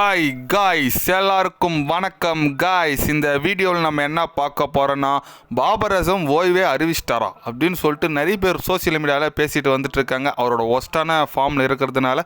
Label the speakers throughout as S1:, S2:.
S1: Hi guys எல்லாருக்கும் வணக்கம் guys இந்த வீடியோவில் நம்ம என்ன பார்க்க போகிறோன்னா பாபரசம் ஓய்வே அறிவிச்சிட்டாரா அப்படின்னு சொல்லிட்டு நிறைய பேர் சோசியல் மீடியாவில் பேசிட்டு வந்துட்டு இருக்காங்க. அவரோட ஒஸ்டான ஃபார்மில் இருக்கிறதுனால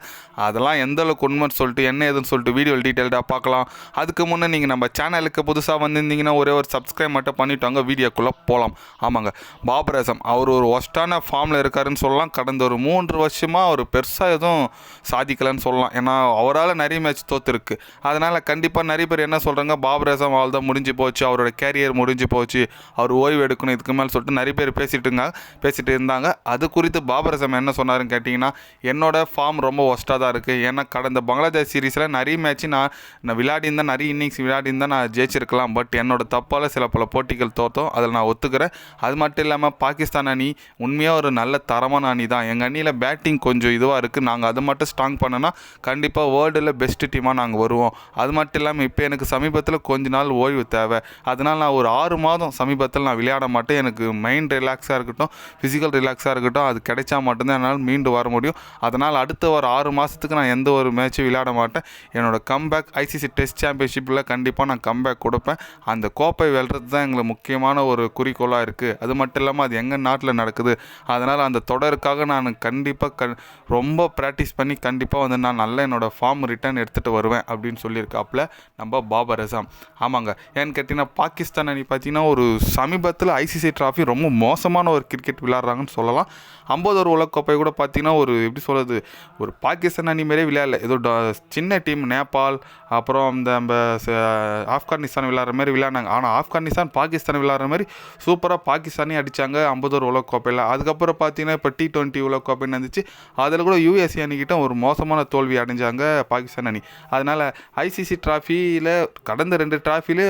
S1: அதெல்லாம் எந்த அளவுக்கு உண்மைன்னு சொல்லிட்டு என்ன ஏதுன்னு சொல்லிட்டு வீடியோ டீட்டெயில்டாக பார்க்கலாம். அதுக்கு முன்னே நீங்கள் நம்ம சேனலுக்கு புதுசாக வந்திருந்தீங்கன்னா ஒரே ஒரு சப்ஸ்கிரைப் மட்டும் பண்ணிவிட்டு வாங்க வீடியோக்குள்ளே போகலாம் ஆமாங்க. பாபரசம் அவர் ஒரு ஒஸ்டான ஃபார்மில் இருக்காருன்னு சொல்லலாம். கடந்த ஒரு மூன்று வருஷமாக அவர் பெருசாக எதுவும் சாதிக்கலைன்னு சொல்லலாம். ஏன்னா அவரால் நிறைய மேட்ச் தோத்துருக்கு. அதனால் கண்டிப்பாக நிறைய பேர் என்ன சொல்கிறாங்க பாபரசம் அவள் தான் முடிஞ்சு போச்சு அவரோட கேரியர் முடிஞ்சு போச்சு அவர் ஓய்வு எடுக்கணும் இதுக்கு மேலே சொல்லிட்டு நிறைய பேர் பேசிட்டுங்க பேசிட்டு இருந்தாங்க. அது குறித்து பாபரசம் என்ன சொன்னாருன்னு கேட்டிங்கன்னா என்னோட ஃபார்ம் ரொம்ப ஒஸ்ட்டாக தான் இருக்குது ஏன்னா கடந்த பங்களாதேஷ் சீரீஸில் நிறைய மேட்ச் நான் நான் விளையாடிருந்தேன் நிறைய இன்னிங்ஸ் விளையாடிருந்தேன் நான் ஜெயிச்சிருக்கலாம். பட் என்னோட தப்பால் சில பல போட்டிகள் தோத்தோம் அதில் நான் ஒத்துக்கிறேன். அது மட்டும் இல்லாமல் பாகிஸ்தான் அணி உண்மையாக ஒரு நல்ல தரமான அணி தான். எங்கள் அணியில் பேட்டிங் கொஞ்சம் இதுவாக இருக்குது நாங்கள் அதை மட்டும் ஸ்ட்ராங் பண்ணோன்னா கண்டிப்பாக வேர்ல்டில் பெஸ்ட்டு டீமாக நாங்கள் நாங்கள் வருவோம். அது மட்டும் இல்லாமல் இப்போ எனக்கு சமீபத்தில் கொஞ்ச நாள் ஓய்வு தேவை. அதனால் நான் ஒரு ஆறு மாதம் சமீபத்தில் நான் விளையாட மாட்டேன். எனக்கு மைண்ட் ரிலாக்ஸாக இருக்கட்டும் ஃபிசிக்கல் ரிலாக்ஸாக இருக்கட்டும் அது கிடைச்சா மட்டும்தான் என்னால் மீண்டு வர முடியும். அதனால் அடுத்த ஒரு ஆறு மாதத்துக்கு நான் எந்த ஒரு மேட்சும் விளையாட மாட்டேன். என்னோட கம்பேக் ஐசிசி டெஸ்ட் சாம்பியன்ஷிப்பில் கண்டிப்பாக நான் கம்பேக் கொடுப்பேன். அந்த கோப்பை வெல்றது தான் எங்களுக்கு முக்கியமான ஒரு குறிக்கோளாக இருக்குது அது மட்டும் இல்லாமல் அது எங்கள் நாட்டில் நடக்குது. அதனால் அந்த தொடருக்காக நான் கண்டிப்பாக க ரொம்ப ப்ராக்டிஸ் பண்ணி கண்டிப்பாக வந்து நான் நல்ல என்னோடய ஃபார்ம் ரிட்டர்ன் எடுத்துகிட்டு வருவேன். அப்படின்னு சொல்லியிருக்காப்புல நம்ம பாபர் அசாம். ஆமாங்க. ஏன்னு கேட்டிங்கன்னா பாகிஸ்தான் அணி பார்த்தீங்கன்னா ஒரு சமீபத்தில் ஐசிசி ட்ராஃபி ரொம்ப மோசமான ஒரு கிரிக்கெட் விளையாடுறாங்கன்னு சொல்லலாம். ஐம்பது ஒரு உலகக்கோப்பை கூட பார்த்தீங்கன்னா ஒரு எப்படி சொல்கிறது ஒரு பாகிஸ்தான் அணி மாரியே விளையாடல. ஏதோ ட- சின்ன டீம் நேபாள் அப்புறம் இந்த நம்ம ச- ஆப்கானிஸ்தான் விளையாடுற மாதிரி விளையாடினாங்க. ஆனால் ஆப்கானிஸ்தான் பாகிஸ்தான் விளையாடுற மாதிரி சூப்பராக பாகிஸ்தானே அடித்தாங்க ஐம்பது ஒரு உலகக்கோப்பையில். அதுக்கப்புறம் பார்த்தீங்கன்னா இப்போ டி டுவெண்ட்டி உலகக்கோப்பைன்னு இருந்துச்சு அதில் கூட யூஎஸ்ஏ அணிக்கிட்ட ஒரு மோசமான தோல்வி அடைஞ்சாங்க பாகிஸ்தான் அணி. அது அதனால் ஐசிசி ட்ராஃபியில் கடந்த ரெண்டு ட்ராஃபிலே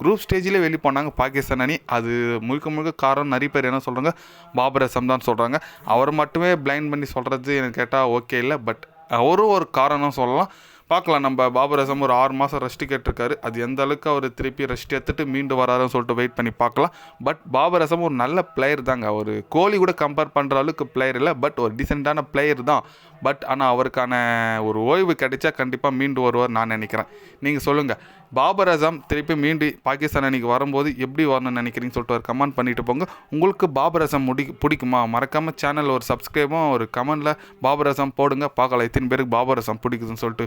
S1: குரூப் ஸ்டேஜிலே வெளியே போனாங்க பாகிஸ்தான் அணி. அது முழுக்க முழுக்க காரணம் நிறைய பேர் என்ன சொல்கிறாங்க பாபர் அசம் தான் சொல்கிறாங்க அவர் மட்டுமே பிளைண்ட் பண்ணி சொல்கிறது எனக்கு கேட்டால் ஓகே இல்லை பட் அவரும் ஒரு காரணம் சொல்லலாம். பார்க்கலாம். நம்ம பாபர் அசம் ஒரு ஆறு மாதம் ரெஸ்ட் கேட்டிருக்காரு. அது எந்த அளவுக்கு அவர் திருப்பி ரெஸ்ட் எடுத்துட்டு மீண்டு வராருன்னு சொல்லிட்டு வெயிட் பண்ணி பார்க்கலாம். பட் பாபர் அசம் ஒரு நல்ல பிளேயர் தாங்க. அவர் கோலி கூட கம்பேர் பண்ணுற அளவுக்கு பிளேயர் இல்லை. பட் ஒரு டீசெண்டான பிளேயர் தான். பட் ஆனால் அவருக்கான ஒரு ஓய்வு கிடைச்சா கண்டிப்பாக மீண்டு வருவார் நான் நினைக்கிறேன். நீங்கள் சொல்லுங்கள் பாபர் அசம் திருப்பி மீண்டு பாகிஸ்தான் அன்றைக்கி வரும்போது எப்படி வரணும்னு நினைக்கிறீங்கன்னு சொல்லிட்டு ஒரு கமெண்ட் பண்ணிட்டு போங்க. உங்களுக்கு பாபர் அசம் முடி பிடிக்குமா? மறக்காமல் சேனல் ஒரு சப்ஸ்கிரைபும் ஒரு கமெண்டில் பாபர் அசம் போடுங்க. பார்க்கலாம். எத்தனை பேருக்கு பாபர் அசம் பிடிக்குதுன்னு சொல்லிட்டு